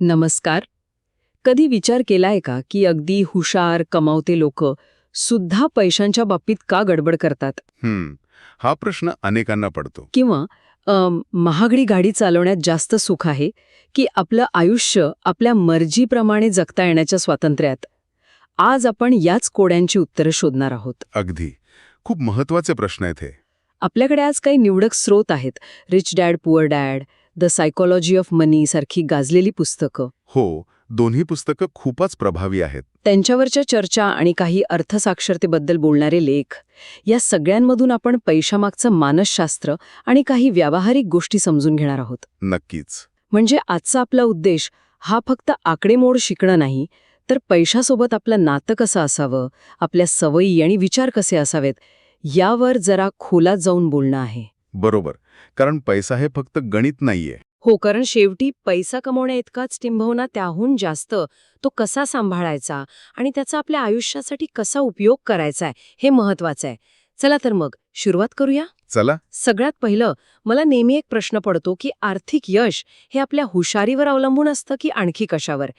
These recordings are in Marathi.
नमस्कार. कधी विचार केलाय का की अगदी हुशार कमावते लोक सुद्धा पैशांच्या बाबतीत का गडबड करतात? हम्म हा प्रश्न अनेकांना पडतो. किंवा महागडी गाडी चालवण्यात जास्त सुख आहे की आपलं आयुष्य आपल्या मर्जीप्रमाणे जगता येण्याच्या स्वातंत्र्यात? आज आपण याच कोड्यांची उत्तरं शोधणार आहोत. अगदी. खूप महत्त्वाचे प्रश्न आहेत हे. आपल्याकडे आज काही निवडक स्रोत आहेत. Rich dad poor dad the psychology of money सारखी गाजलेली पुस्तकं. हो दोन्ही पुस्तकं खूपच प्रभावी आहेत. त्यांच्यावरच्या चर्चा आणि काही अर्थसाक्षरतेबद्दल बोलणारे लेख या सगळ्यांमधून आपण पैशामागचं मानसशास्त्र आणि काही व्यावहारिक गोष्टी समजून घेणार आहोत. नक्कीच. म्हणजे आजचा आपला उद्देश हा फक्त आकडेमोड शिकणं नाही तर पैशासोबत आपलं नातं कसं असावं आपल्या सवयी आणि विचार कसे असावेत यावर जरा खोलात जाऊन बोलणं आहे. बरोबर. कारण पैसा हे फक्त गणित नाहीये. हो कारण शेवटी पैसा कमवण्या इतकाच टिंबवना त्याहून जास्त तो कसा सांभाळायचा आणि त्याचा आपल्या आयुष्यासाठी कसा उपयोग करायचा हे महत्वाचं आहे. चला तर मग सुरुवात करूया? चला. सगळ्यात पहिलं मला नेहमी एक प्रश्न पडतो की आर्थिक यश हे आपल्या हुशारीवर अवलंबून असतं की आणखी कशावर?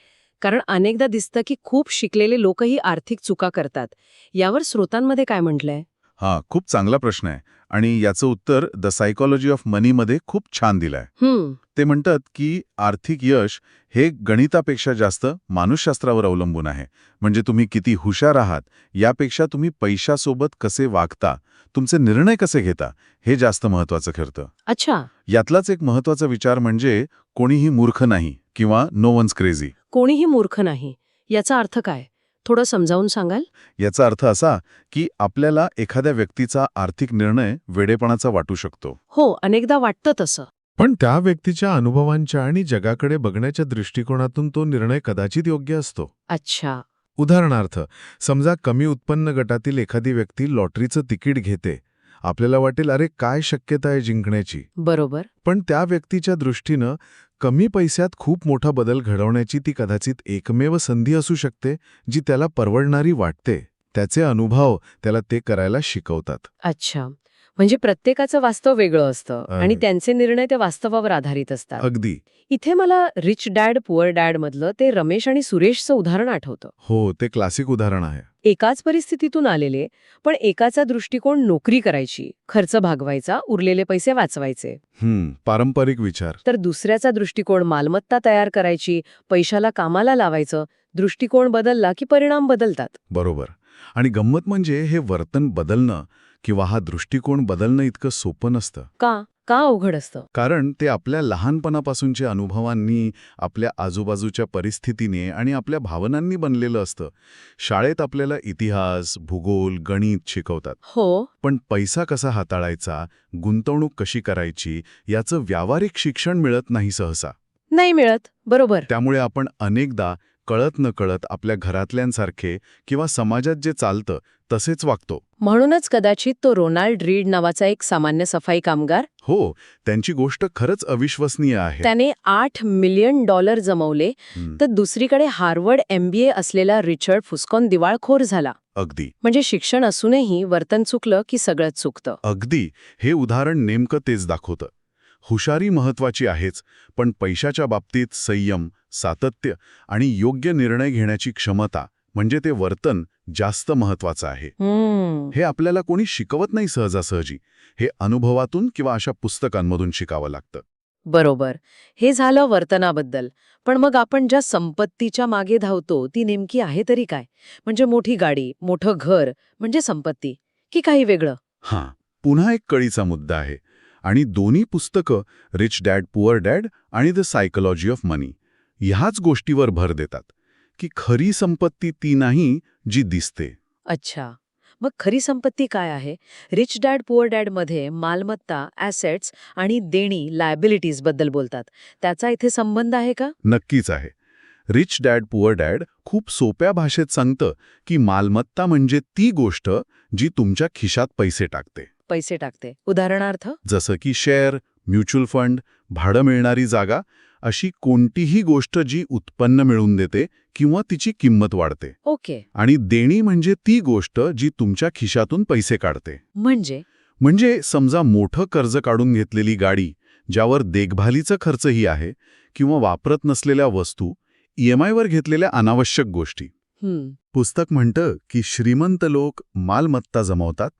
कारण अनेकदा दिसतं की खूप शिकलेले लोकही आर्थिक चुका करतात. यावर स्रोतांमध्ये काय म्हटलंय? हा खूप चांगला प्रश्न आहे. आणि याचं उत्तर द सायकोलॉजी ऑफ मनीमध्ये खूप छान दिलंय. ते म्हणतात की आर्थिक यश हे गणितापेक्षा जास्त मानुसशास्त्रावर अवलंबून आहे. म्हणजे तुम्ही किती हुशार आहात यापेक्षा तुम्ही पैशासोबत कसे वागता तुमचे निर्णय कसे घेता हे जास्त महत्वाचं ठरतं. अच्छा. यातलाच एक महत्त्वाचा विचार म्हणजे कोणीही मूर्ख नाही किंवा नो वन्स क्रेझी कोणीही मूर्ख नाही. याचा अर्थ काय? थोडं समजावून सांगाल? याचा अर्थ असा की आपल्याला एखाद्या व्यक्तीचा आर्थिक निर्णय वेडेपणाचा वाटू शकतो. हो अनेकदा वाटतं तसं. पण त्या व्यक्तीच्या अनुभवांच्या आणि जगाकडे बघण्याच्या दृष्टिकोनातून तो निर्णय कदाचित योग्य असतो. अच्छा. उदाहरणार्थ समजा कमी उत्पन्न गटातील एखादी व्यक्ती लॉटरीचं तिकीट घेते. आपल्याला वाटेल अरे काय शक्यता आहे जिंकण्याची? बरोबर. पण त्या व्यक्तीच्या दृष्टीनं कमी पैशात खूप मोठा बदल घडवण्याची ती कदाचित एकमेव संधी असू शकते जी त्याला परवडणारी वाटते. त्याचे अनुभव त्याला ते करायला शिकवतात. अच्छा. म्हणजे प्रत्येकाचं वास्तव वेगळं असतं. आणि त्यांचे निर्णय त्या वास्तवावर आधारित असतात. अगदी. इथे मला रिच डॅड पुअर डॅड मधलं ते रमेश आणि सुरेशचं उदाहरण आठवतं. हो ते क्लासिक उदाहरण आहे. एकाच परिस्थितीतून आलेले पण एकाचा दृष्टिकोन नोकरी करायची खर्च भागवायचा उरलेले पैसे वाचवायचे. हम्म पारंपरिक विचार. तर दुसऱ्याचा दृष्टिकोन मालमत्ता तयार करायची पैशाला कामाला लावायचं दृष्टिकोन बदलला की परिणाम बदलतात. बरोबर. आणि गंमत म्हणजे हे वर्तन बदलणं किंवा हा दृष्टिकोन बदलणं इतकं सोपं नसतं. का? का अवघड असतं? कारण ते आपल्या लहानपणापासूनच्या अनुभवांनी आपल्या आजूबाजूच्या परिस्थितीने आणि आपल्या भावनांनी बनलेलं असतं. शाळेत आपल्याला इतिहास भूगोल गणित शिकवतात. हो. पण पैसा कसा हाताळायचा गुंतवणूक कशी करायची याचं व्यावहारिक शिक्षण मिळत नाही सहसा. नाही मिळत. बरोबर. त्यामुळे आपण अनेकदा कळत न कळत आपल्या घरातल्यांसारखे किंवा समाजात जे चालतं तसेच वागतो. म्हणूनच कदाचित तो रोनाल्ड रीड नावाचा एक सामान्य सफाई कामगार. हो त्यांची गोष्ट खरंच अविश्वसनीय आहे. त्याने आठ मिलियन डॉलर जमवले तर दुसरीकडे हार्वर्ड एमबीए असलेला रिचर्ड फुस्कॉन दिवाळखोर झाला. अगदी. म्हणजे शिक्षण असूनही वर्तन चुकलं की सगळंच चुकतं. अगदी. हे उदाहरण नेमकं तेच दाखवतं. हुशारी महत्वाची आहेच पण पैशाच्या बाबतीत संयम सातत्य आणि योग्य निर्णय घेण्याची क्षमता म्हणजे ते वर्तन जास्त महत्वाचं आहे. हे आपल्याला कोणी शिकवत नाही सहजासहजी. हे अनुभवातून किंवा अशा पुस्तकांमधून शिकावं लागतं. बरोबर. हे झालं वर्तनाबद्दल. पण मग आपण ज्या संपत्तीच्या मागे धावतो ती नेमकी आहे तरी काय? म्हणजे मोठी गाडी मोठं घर म्हणजे संपत्ती की काही वेगळं? हां. पुन्हा एक कळीचा मुद्दा आहे. आणि दोन्ही पुस्तकं रिच डॅड पुअर डॅड आणि द सायकोलॉजी ऑफ मनी ह्याच गोष्टीवर भर देतात की खरी संपत्ती ती नाही जी दिसते. अच्छा. मग खरी संपत्ती काय आहे? रिच डॅड पुअर डॅडमध्ये मालमत्ता ॲसेट्स आणि देणी लायबिलिटीजबद्दल बोलतात. त्याचा इथे संबंध आहे का? नक्कीच आहे. रिच डॅड पुअर डॅड खूप सोप्या भाषेत सांगतं की मालमत्ता म्हणजे ती गोष्ट जी तुमच्या खिशात पैसे टाकते. पैसे टाकते. उदाहरणार्थ? जसं की शेअर म्युच्युअल फंड भाडं मिळणारी जागा अशी कोणतीही गोष्ट जी उत्पन्न मिळवून देते किंवा तिची किंमत वाढते. ओके. आणि देणी म्हणजे ती गोष्ट जी तुमच्या खिशातून पैसे काढते. म्हणजे? म्हणजे समजा मोठं कर्ज काढून घेतलेली गाडी ज्यावर देखभालीचा खर्चही आहे किंवा वापरत नसलेल्या वस्तू ईएमआयवर घेतलेल्या अनावश्यक गोष्टी. पुस्तक म्हणतं की श्रीमंत लोक मालमत्ता जमवतात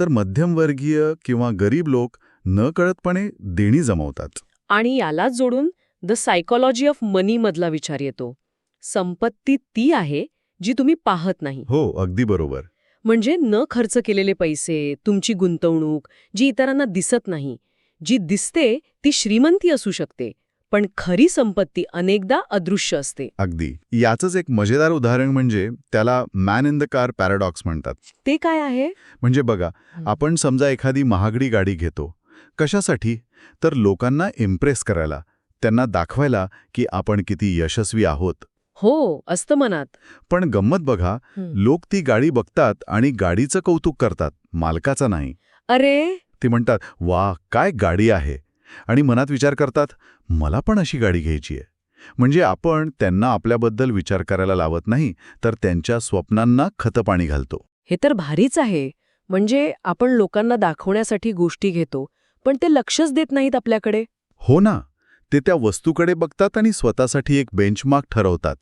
तर मध्यमवर्गीय किंवा गरीब लोक न कळतपणे देणी जमवतात. आणि यालाच जोडून द सायकोलॉजी ऑफ मनी मधला विचार येतो. संपत्ती ती आहे जी तुम्ही पाहत नाही. हो अगदी बरोबर. म्हणजे न खर्च केलेले पैसे तुमची गुंतवणूक जी इतरांना दिसत नाही. जी दिसते ती श्रीमंती असू शकते पण खरी संपत्ती अनेकदा अदृश्य असते. अगदी. याचंच एक मजेदार उदाहरण म्हणजे त्याला man in the car paradox म्हणतात. ते काय आहे? म्हणजे बघा. आपण समजा एखादी महागडी गाडी घेतो. कशासाठी? तर लोकांना इम्प्रेस करायला. त्यांना दाखवायला की आपण किती यशस्वी आहोत. हो असतं मनात. पण गंमत बघा लोक ती गाडी बघतात आणि गाडीचं कौतुक करतात मालकाचं नाही. अरे! ते म्हणतात वा काय गाडी आहे. आणि मनात विचार करतात मला पण अशी गाडी घ्यायची आहे. म्हणजे आपण त्यांना आपल्याबद्दल विचार करायला लावत नाही तर त्यांच्या स्वप्नांना खतपाणी घालतो. हे तर भारीच आहे. म्हणजे आपण लोकांना दाखवण्यासाठी गोष्टी घेतो पण ते लक्षच देत नाहीत आपल्याकडे. हो ना. ते त्या वस्तूकडे बघतात आणि स्वतःसाठी एक बेंचमार्क ठरवतात.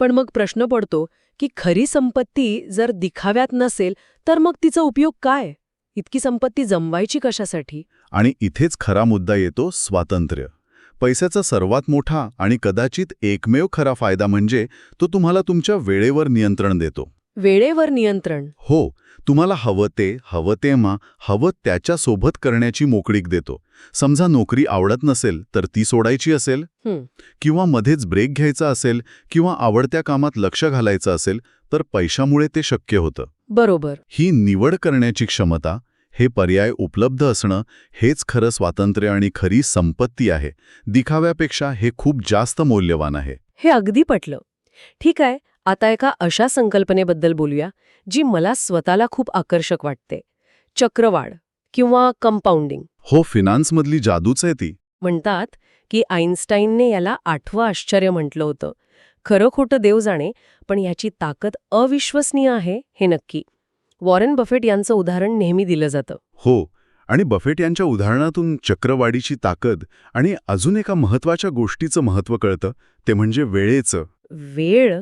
पण मग प्रश्न पडतो की खरी संपत्ती जर दिखाव्यात नसेल तर मग तिचा उपयोग काय? इतकी संपत्ती जमवायची कशासाठी? आणि इथेच खरा मुद्दा येतो स्वातंत्र्य. पैशाचा सर्वात मोठा आणि कदाचित एकमेव खरा फायदा म्हणजे तो तुम्हाला तुमच्या वेळेवर नियंत्रण देतो. वेळेवर नियंत्रण. हो तुम्हाला हवं ते हवं तेव्हा हवं त्याच्यासोबत करण्याची मोकळीक देतो. समजा नोकरी आवडत नसेल तर ती सोडायची असेल. किंवा मध्येच ब्रेक घ्यायचा असेल किंवा आवडत्या कामात लक्ष घालायचं असेल तर पैशामुळे ते शक्य होतं. बरोबर. ही निवड करण्याची क्षमता हे पर्याय उपलब्ध असणं हेच खरं स्वातंत्र्य आणि खरी संपत्ती आहे. दिखाव्यापेक्षा हे खूप जास्त मौल्यवान आहे. हे अगदी पटलं. ठीक आहे आता एका अशा संकल्पनेबद्दल बोलूया जी मला स्वतःला खूप आकर्षक वाटते. चक्रवाढ किंवा कंपाऊंडिंग हो फिनान्समधली जादूच आहे ती. म्हणतात की आईन्स्टाईनने याला आठवं आश्चर्य म्हटलं होतं. खरं खोटं देव जाणे पण याची ताकद अविश्वसनीय आहे हे नक्की. वॉरेन बफेट यांचं उदाहरण नेहमी दिलं जातं. हो आणि बफेट यांच्या उदाहरणातून चक्रवाढीची ताकद आणि अजून एका महत्त्वाच्या गोष्टीचं महत्त्व कळतं ते म्हणजे वेळेचं. वेळ?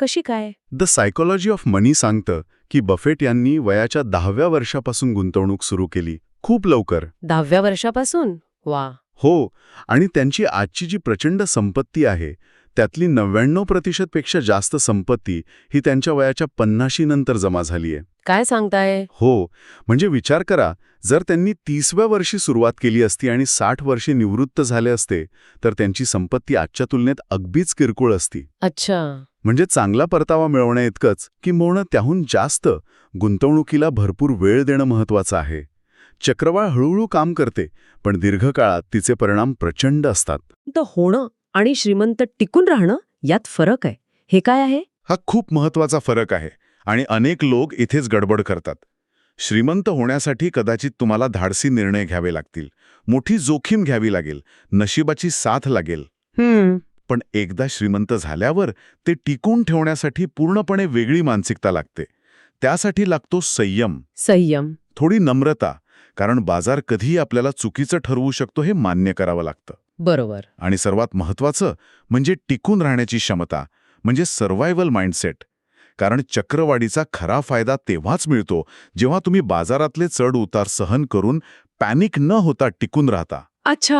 कशी काय? द सायकोलॉजी ऑफ मनी सांगतं की बफेट यांनी वयाच्या दहाव्या वर्षापासून गुंतवणूक सुरू केली. खूप लवकर. दहाव्या वर्षापासून? वा. हो आणि त्यांची आजची जी प्रचंड संपत्ती आहे त्यातली नव्याण्णव प्रतिशतपेक्षा जास्त संपत्ती ही त्यांच्या वयाच्या पन्नाशी नंतर जमा झालीय. काय सांगताय? हो म्हणजे विचार करा जर त्यांनी तीसव्या वर्षी सुरुवात केली असती आणि साठ वर्षे निवृत्त झाले असते तर त्यांची संपत्ती आजच्या तुलनेत अगदीच किरकोळ असती. अच्छा. म्हणजे चांगला परतावा मिळवण्याइतकंच किंबहुना त्याहून जास्त गुंतवणुकीला भरपूर वेळ देणं महत्वाचं आहे. चक्रवाळ हळूहळू काम करते पण दीर्घकाळात तिचे परिणाम प्रचंड असतात. होणं आणि श्रीमंत टिकून राहणं यात फरक आहे. हे काय आहे? हा खूप महत्त्वाचा फरक आहे आणि अनेक लोक इथेच गडबड करतात. श्रीमंत होण्यासाठी कदाचित तुम्हाला धाडसी निर्णय घ्यावे लागतील. मोठी जोखीम घ्यावी लागेल. नशिबाची साथ लागेल. हम्म. पण एकदा श्रीमंत झाल्यावर ते टिकून ठेवण्यासाठी पूर्णपणे वेगळी मानसिकता लागते. त्यासाठी लागतो संयम. संयम. थोडी नम्रता कारण बाजार कधीही आपल्याला चुकीचं ठरवू शकतो हे मान्य करावं लागतं. बरोबर. आणि सर्वात महत्वाचं म्हणजे टिकून राहण्याची क्षमता म्हणजे सर्व्हायव्हल माइंडसेट कारण चक्रवाढीचा खरा फायदा तेव्हाच मिळतो जेव्हा तुम्ही बाजारातले चढ उतार सहन करून पॅनिक न होता टिकून राहता. अच्छा.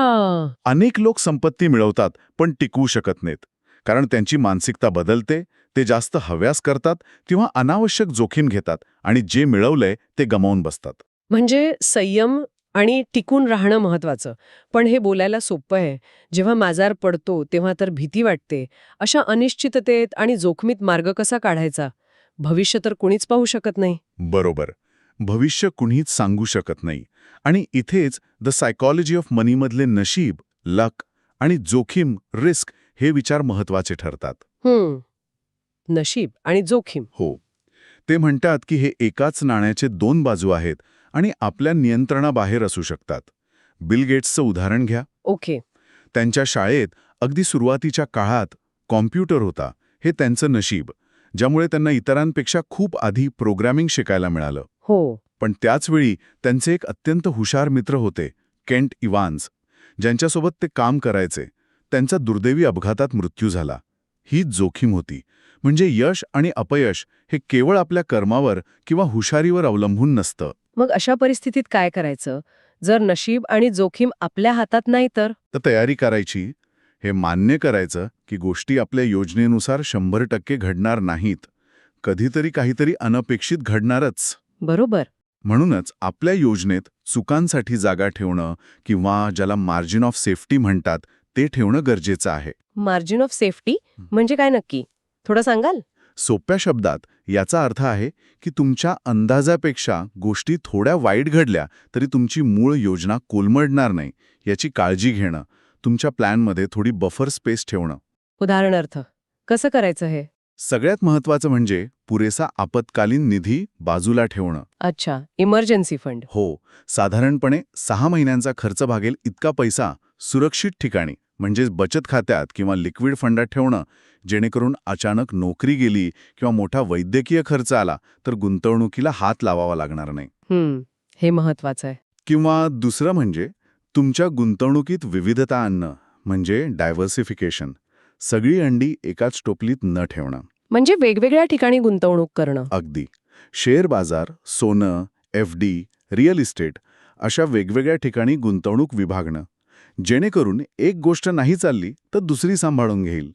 अनेक लोक संपत्ती मिळवतात पण टिकवू शकत नाहीत. कारण त्यांची मानसिकता बदलते ते जास्त हव्यास करतात किंवा अनावश्यक जोखीम घेतात आणि जे मिळवलंय ते गमावून बसतात. म्हणजे संयम आणि टिकून राहणं महत्वाचं पण हे बोलायला सोपं आहे. जेव्हा माजार पडतो तेव्हा तर भीती वाटते. अशा अनिश्चिततेत आणि जोखमीत मार्ग कसा काढायचा? भविष्य तर कुणीच पाहू शकत नाही. बरोबर. भविष्य कुणीच सांगू शकत नाही. आणि इथेच द सायकॉलॉजी ऑफ मनीमधले नशीब लक आणि जोखीम रिस्क हे विचार महत्त्वाचे ठरतात. नशीब आणि जोखीम. हो. ते म्हणतात की हे एकाच नाण्याचे दोन बाजू आहेत. आणि आपल्या नियंत्रणाबाहेर असू शकतात. बिल गेट्सचं उदाहरण घ्या. ओके. त्यांच्या शाळेत अगदी सुरुवातीच्या काळात कॉम्प्युटर होता हे त्यांचं नशीब ज्यामुळे त्यांना इतरांपेक्षा खूप आधी प्रोग्रॅमिंग शिकायला मिळालं. हो. पण त्याचवेळी त्यांचे एक अत्यंत हुशार मित्र होते केंट इवान्स ज्यांच्यासोबत ते काम करायचे. त्यांचा दुर्दैवी अपघातात मृत्यू झाला. हीच जोखीम होती. म्हणजे यश आणि अपयश हे केवळ आपल्या कर्मावर किंवा हुशारीवर अवलंबून नसतं. मग अशा परिस्थितीत काय करायचं? जर नशीब आणि जोखीम आपल्या हातात नाही तर? तयारी करायची. हे मान्य करायचं की गोष्टी आपल्या योजनेनुसार शंभर टक्के घडणार नाहीत. कधीतरी काहीतरी अनपेक्षित घडणारच. बरोबर. म्हणूनच आपल्या योजनेत चुकांसाठी जागा ठेवणं किंवा ज्याला मार्जिन ऑफ सेफ्टी म्हणतात ते ठेवणं गरजेचं आहे. मार्जिन ऑफ सेफ्टी म्हणजे काय नक्की? थोडं सांगाल? सोप्या शब्दात याचा अर्थ आहे की तुमच्या अंदाजापेक्षा गोष्टी थोड्या वाईट घडल्या तरी तुमची मूळ योजना कोलमडणार नाही याची काळजी घेणं तुमच्या प्लॅनमध्ये थोडी बफर स्पेस ठेवणं. उदाहरणार्थ कसं करायचं हे? सगळ्यात महत्वाचं म्हणजे पुरेसा आपत्कालीन निधी बाजूला ठेवणं. अच्छा इमर्जन्सी फंड. हो साधारणपणे सहा महिन्यांचा खर्च भागेल इतका पैसा सुरक्षित ठिकाणी. म्हणजे बचत खात्यात किंवा लिक्विड फंडात ठेवणं जेणेकरून अचानक नोकरी गेली किंवा मोठा वैद्यकीय खर्च आला तर गुंतवणुकीला हात लावावा लागणार नाही. हे महत्वाचं आहे. किंवा दुसरं म्हणजे तुमच्या गुंतवणुकीत विविधता आणणं म्हणजे डायव्हर्सिफिकेशन. सगळी अंडी एकाच टोपलीत न ठेवणं. म्हणजे वेगवेगळ्या ठिकाणी गुंतवणूक करणं. अगदी. शेअर बाजार सोनं एफ डी रिअल इस्टेट अशा वेगवेगळ्या ठिकाणी गुंतवणूक विभागणं. जेणेकरून एक गोष्ट नाही चालली तर दुसरी सांभाळून घेईल.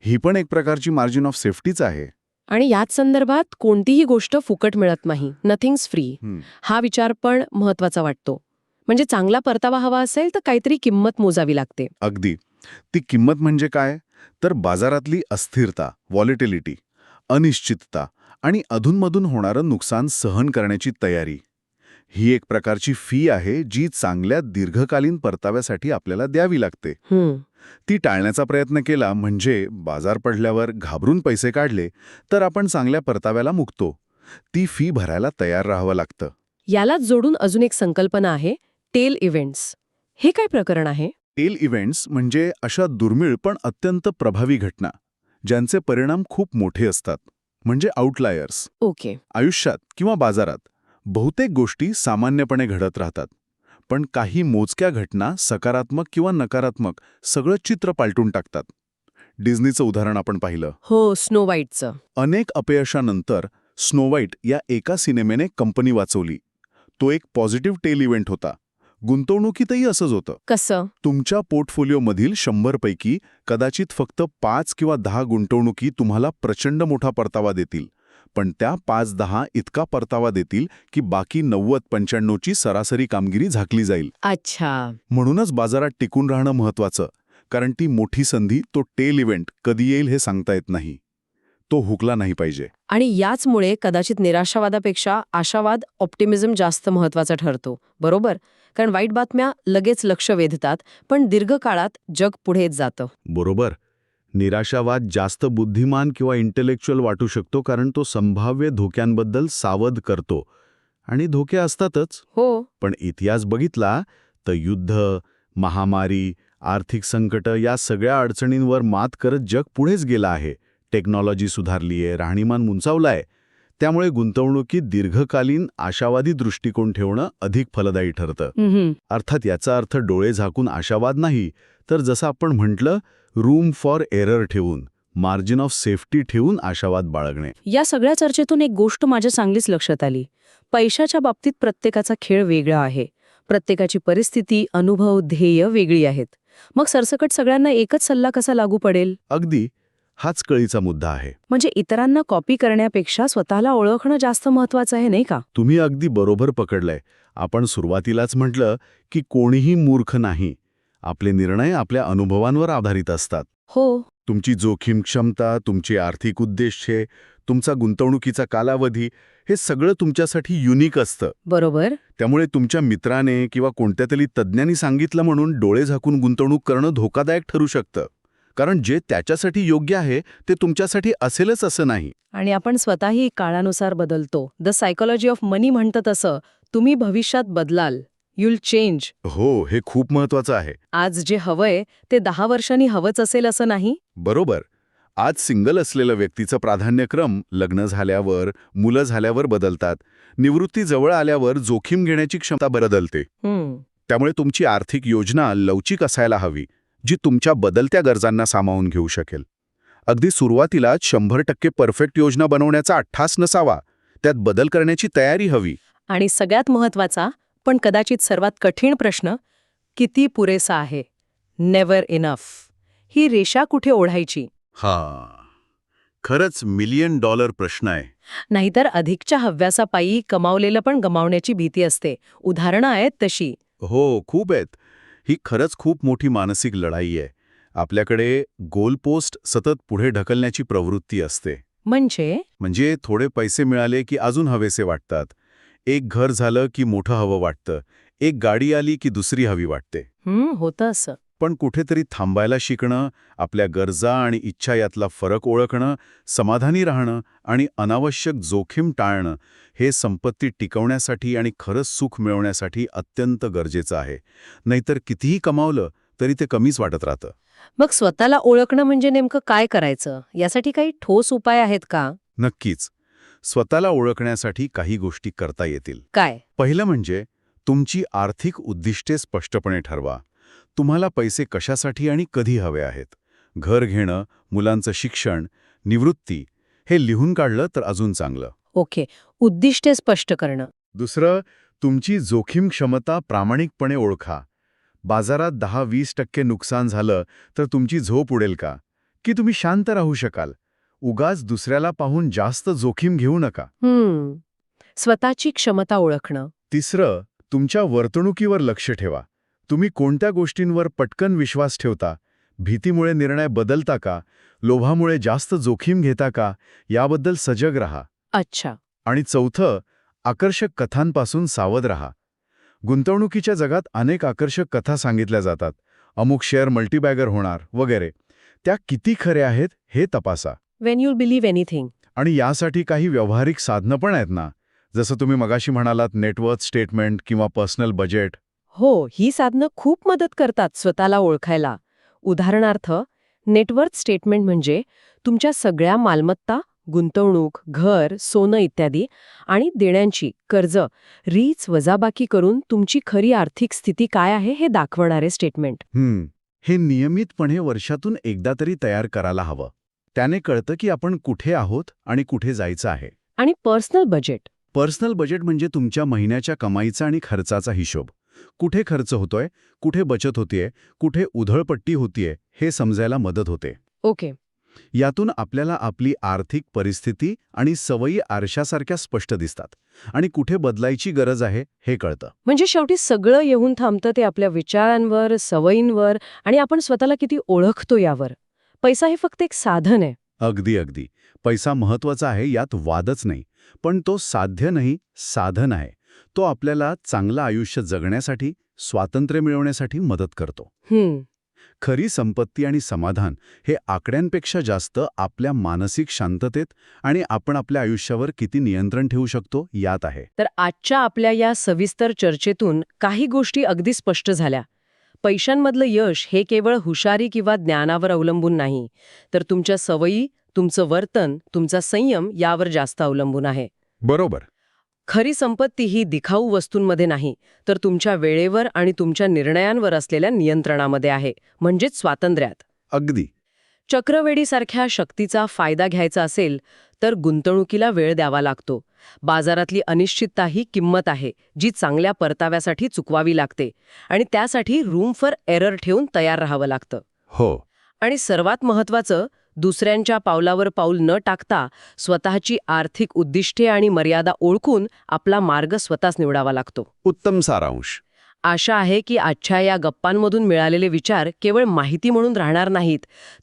ही पण एक प्रकारची मार्जिन ऑफ सेफ्टीच आहे. आणि याच संदर्भात कोणतीही गोष्ट फुकट मिळत नाही. नथिंग्स फ्री हं. विचार पण महत्त्वाचा वाटतो. म्हणजे चांगला परतावा हवा असेल तर काहीतरी किंमत मोजावी लागते. अगदी. ती किंमत म्हणजे काय? तर बाजारातली अस्थिरता व्हॉलिटिलिटी अनिश्चितता आणि अधूनमधून होणारं नुकसान सहन करण्याची तयारी. ही एक प्रकारची फी आहे जी चांगल्या दीर्घकालीन परताव्यासाठी आपल्याला द्यावी लागते. ती टाळण्याचा प्रयत्न केला म्हणजे बाजार पडल्यावर घाबरून पैसे काढले तर आपण चांगल्या परताव्याला मुकतो. ती फी भरायला तयार राहावं लागतं. यालाच जोडून अजून एक संकल्पना आहे टेल इव्हेंट्स हे काय प्रकरण आहे? टेल इव्हेंट्स म्हणजे अशा दुर्मिळ पण अत्यंत प्रभावी घटना ज्यांचे परिणाम खूप मोठे असतात. म्हणजे आउटलायर्स ओके. आयुष्यात किंवा बाजारात बहुतेक गोष्टी सामान्यपणे घडत राहतात पण काही मोजक्या घटना सकारात्मक किंवा नकारात्मक सगळं चित्र पालटून टाकतात. डिझनीचं उदाहरण आपण पाहिलं. हो स्नो व्हाईटचं. अनेक अपयशानंतर स्नोवाईट या एका सिनेमेने कंपनी वाचवली. तो एक पॉझिटिव्ह टेल इव्हेंट होता. गुंतवणुकीतही असंच होतं. कसं? तुमच्या पोर्टफोलिओमधील शंभरपैकी कदाचित फक्त पाच किंवा दहा गुंतवणुकी तुम्हाला प्रचंड मोठा परतावा देतील. पण त्या पाच दहा इतका परतावा देतील की बाकी नव्वद पंच्याण्णवची सरासरी कामगिरी झाकली जाईल. अच्छा. म्हणूनच बाजारात टिकून राहणं महत्वाचं कारण ती मोठी संधी तो टेल इव्हेंट कधी येईल हे सांगता येत नाही. तो हुकला नाही पाहिजे. आणि याचमुळे कदाचित निराशावादापेक्षा आशावाद ऑप्टिमिझम जास्त महत्त्वाचा ठरतो बरोबर? कारण वाईट बातम्या लगेच लक्ष वेधतात पण दीर्घकाळात जग पुढेच जातं. बरोबर. निराशावाद जास्त बुद्धिमान किंवा इंटेलेक्च्युअल वाटू शकतो कारण तो संभाव्य धोक्यांबद्दल सावध करतो. आणि धोके असतातच. हो. पण इतिहास बघितला तर युद्ध महामारी आर्थिक संकट या सगळ्या अडचणींवर मात करत जग पुढेच गेलं आहे. टेक्नॉलॉजी सुधारलीये राहणीमान उंचावलाय त्यामुळे गुंतवणुकीत दीर्घकालीन आशावादी दृष्टिकोन ठेवणं अधिक फलदायी ठरतं. अर्थात याचा अर्थ डोळे झाकून आशावाद नाही तर जसं आपण म्हटलं रूम फॉर एरर ठेवून मार्जिन ऑफ सेफ्टी ठेवून आशावाद बाळगणे. या सगळ्या चर्चेतून एक गोष्ट माझ्या चांगलीच लक्षात आली. पैशाच्या बाबतीत प्रत्येकाचा खेळ वेगळा आहे. प्रत्येकाची परिस्थिती अनुभव ध्येय वेगळी आहेत. मग सरसकट सगळ्यांना एकच सल्ला कसा लागू पडेल? अगदी. हाच कळीचा मुद्दा आहे. म्हणजे इतरांना कॉपी करण्यापेक्षा स्वतःला ओळखणं जास्त महत्वाचं आहे नाही का? तुम्ही अगदी बरोबर पकडलंय. आपण सुरुवातीलाच म्हटलं की कोणीही मूर्ख नाही. आपले निर्णय आपल्या अनुभवांवर आधारित असतात. हो. तुमची जोखीम क्षमता तुमची आर्थिक उद्देश्ये तुमचा गुंतवणुकीचा कालावधी हे सगळं तुमच्यासाठी युनिक असतं. बरोबर. त्यामुळे तुमच्या मित्राने किंवा कोणत्या तरी तज्ज्ञांनी सांगितलं म्हणून डोळे झाकून गुंतवणूक करणं धोकादायक ठरू शकतं. कारण जे त्याच्यासाठी योग्य आहे ते तुमच्यासाठी असेलच असं नाही. आणि आपण स्वतःही काळानुसार बदलतो. द सायकोलॉजी ऑफ मनी म्हणतं तसं तुम्ही भविष्यात बदलाल. युल चेंज हो हे खूप महत्वाचं आहे. आज जे हवंय ते दहा वर्षांनी हवंच असेल असं नाही? बरोबर. आज सिंगल असलेलं व्यक्तीचं प्राधान्यक्रम लग्न झाल्यावर मुलं झाल्यावर बदलतात. निवृत्ती जवळ आल्यावर जोखीम घेण्याची क्षमता बदलते. त्यामुळे तुमची आर्थिक योजना लवचिक असायला हवी. जी तुमच्या बदलत्या गरजांना सामावून घेऊ शकेल. अगदी सुरुवातीलाच शंभर टक्के परफेक्ट योजना बनवण्याचा अट्ठास नसावा त्यात बदल करण्याची तयारी हवी. आणि सगळ्यात महत्त्वाचा पण कदाचित सर्वात कठीण प्रश्न किती पुरेसा आहे? नेव्हर इनफ ही रेषा कुठे ओढायची? हा. खरंच मिलियन डॉलर प्रश्न आहे. नाहीतर अधिकच्या हव्यासापायी कमावलेलं पण गमावण्याची भीती असते. उदाहरणं आहेत तशी. हो खूप आहेत. ही खरंच खूप मोठी मानसिक लढाई आहे. आपल्याकडे गोलपोस्ट सतत पुढे ढकलण्याची प्रवृत्ती असते. म्हणजे? म्हणजे थोडे पैसे मिळाले की अजून हवेसे वाटतात. एक घर झालं की मोठं हवं वाटतं. एक गाडी आली की दुसरी हवी वाटते. होतं असं. पण कुठेतरी थांबायला शिकणं आपल्या गरजा आणि इच्छा यातला फरक ओळखणं समाधानी राहणं आणि अनावश्यक जोखीम टाळणं हे संपत्ती टिकवण्यासाठी आणि खरंच सुख मिळवण्यासाठी अत्यंत गरजेचं आहे. नाहीतर कितीही कमावलं तरी ते कमीच वाटत राहतं. मग स्वतःला ओळखणं म्हणजे नेमकं काय करायचं? यासाठी काही ठोस उपाय आहेत का? नक्कीच. स्वतःला ओळखण्यासाठी काही गोष्टी करता येतील. काय? पहिलं म्हणजे तुमची आर्थिक उद्दिष्टे स्पष्टपणे ठरवा. तुम्हाला पैसे कशासाठी आणि कधी हवे आहेत? घर घेणं मुलांचं शिक्षण निवृत्ती हे लिहून काढलं तर अजून चांगलं. ओके. उद्दिष्टे स्पष्ट करणं. दुसरं तुमची जोखीम क्षमता प्रामाणिकपणे ओळखा. बाजारात दहा वीस टक्के नुकसान झालं तर तुमची झोप उडेल का? की तुम्ही शांत राहू शकाल? उगाच दुसऱ्याला पाहून जास्त जोखीम घेऊ नका. स्वतःची क्षमता ओळखणं. तिसरं तुमच्या वर्तणुकीवर लक्ष ठेवा. तुम्ही कोणत्या गोष्टींवर पटकन विश्वास ठेवता? भीतीमुळे निर्णय बदलता का? लोभामुळे जास्त जोखीम घेता का? याबद्दल सजग रहा. अच्छा. आणि चौथं आकर्षक कथांपासून सावध रहा. गुंतवणुकीच्या जगात अनेक आकर्षक कथा सांगितल्या जातात. अमुक शेअर मल्टीबॅगर होणार वगैरे. त्या किती खऱ्या आहेत हे तपासा. वेन यू बिलीव्ह एनिथिंग आणि यासाठी काही व्यावहारिक साधनं पण आहेत ना? जसं तुम्ही मगाशी म्हणालात नेटवर्थ स्टेटमेंट किंवा पर्सनल बजेट. हो ही साधनं खूप मदत करतात स्वतःला ओळखायला. उदाहरणार्थ नेटवर्थ स्टेटमेंट म्हणजे तुमच्या सगळ्या मालमत्ता गुंतवणूक घर सोनं इत्यादी आणि देण्यांची कर्ज रीच वजाबाकी करून तुमची खरी आर्थिक स्थिती काय आहे हे दाखवणारे स्टेटमेंट. हम्म हे नियमितपणे वर्षातून एकदा तरी तयार करायला हवं. त्याने कळतं की आपण कुठे आहोत आणि कुठे जायचं आहे. आणि पर्सनल बजेट. पर्सनल बजेट म्हणजे तुमच्या महिन्याच्या कमाईचा आणि खर्चाचा हिशोब. कुठे खर्च होतोय कुठे बचत होतीये कुठे उधळपट्टी होतीये हे समजायला मदत होते. ओके. यातून आपल्याला आपली आर्थिक परिस्थिती आणि सवयी आरशासारख्या स्पष्ट दिसतात. आणि कुठे बदलायची गरज आहे हे कळतं. म्हणजे शेवटी सगळं येऊन थांबतं ते आपल्या विचारांवर सवयींवर आणि आपण स्वतःला किती ओळखतो यावर. पैसा हे फक्त एक साधन आहे. अगदी अगदी. पैसा महत्त्वाचा आहे यात वादच नाही. पण तो साध्य नाही साधन आहे. तो आपल्याला चांगलं आयुष्य जगण्यासाठी स्वातंत्र्य मिळवण्यासाठी मदत करतो. हम्म. खरी संपत्ती आणि समाधान हे आकड्यांपेक्षा जास्त आपल्या मानसिक शांततेत आणि आपण आपल्या आयुष्यावर किती नियंत्रण ठेवू शकतो यात आहे. तर आजच्या आपल्या या सविस्तर चर्चेतून काही गोष्टी अगदी स्पष्ट झाल्या. पैशांमधलं यश हे केवळ हुशारी किंवा ज्ञानावर अवलंबून नाही तर तुमच्या सवयी तुमचं वर्तन तुमचा संयम यावर जास्त अवलंबून आहे. बरोबर. खरी संपत्ती ही दिखाऊ वस्तूंमध्ये नाही तर तुमच्या वेळेवर आणि तुमच्या निर्णयांवर असलेल्या नियंत्रणामध्ये आहे म्हणजेच स्वातंत्र्यात. अगदी. चक्रवेडीसारख्या शक्तीचा फायदा घ्यायचा असेल तर गुंतवणुकीला वेळ द्यावा लागतो. बाजारातली अनिश्चितता ही किंमत आहे जी चांगल्या परताव्यासाठी चुकवावी लागते आणि त्यासाठी रूम फॉर एरर ठेवून तयार राहावं लागतं. हो. आणि सर्वात महत्वाचं दुसऱ्यांच्या पावलावर पाऊल न टाकता स्वतःची आर्थिक उद्दिष्टे आणि मर्यादा ओळखून आपला मार्ग स्वतःच निवडावा लागतो. उत्तम सारांश. आशा आहे की आजच्या या गप्पांमधून मिळालेले विचार केवळ माहिती म्हणून राहणार नाहीत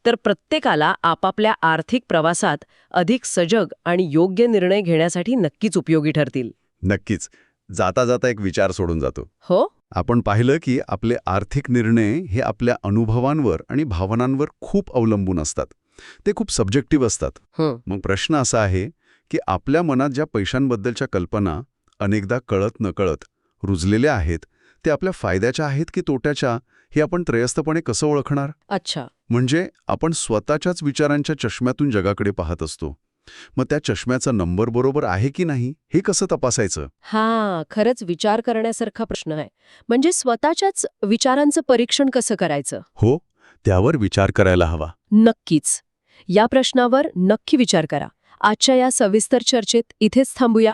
तर प्रत्येकाला आपापल्या आर्थिक प्रवासात अधिक सजग आणि योग्य निर्णय घेण्यासाठी नक्कीच उपयोगी ठरतील. नक्कीच. जाता जाता एक विचार सोडून जातो. हो? आपण पाहिलं की आपले आर्थिक निर्णय हे आपल्या अनुभवांवर आणि भावनांवर खूप अवलंबून असतात. ते खूप सब्जेक्टिव्ह असतात. हं, मग प्रश्न असा आहे की आपल्या मनात ज्या पैशांबद्दलच्या कल्पना अनेकदा कळत नकळत रुजलेल्या आहेत ते आपल्या फायद्याच्या आहेत की तोट्याच्या हे आपण त्रयस्थपणे कसं ओळखणार? अच्छा. म्हणजे आपण स्वतःच्याच विचारांच्या चष्म्यातून जगाकडे पाहत असतो. मग त्या चष्म्याचा नंबर बरोबर आहे की नाही हे कसं तपासायचं? हा खरंच विचार करण्यासारखा प्रश्न आहे. म्हणजे स्वतःच्याच विचारांचं परीक्षण कसं करायचं? हो त्यावर विचार करायला हवा. नक्कीच. या प्रश्नावर नक्की विचार करा. आजच्या या सविस्तर चर्चेत इथेच थांबूया.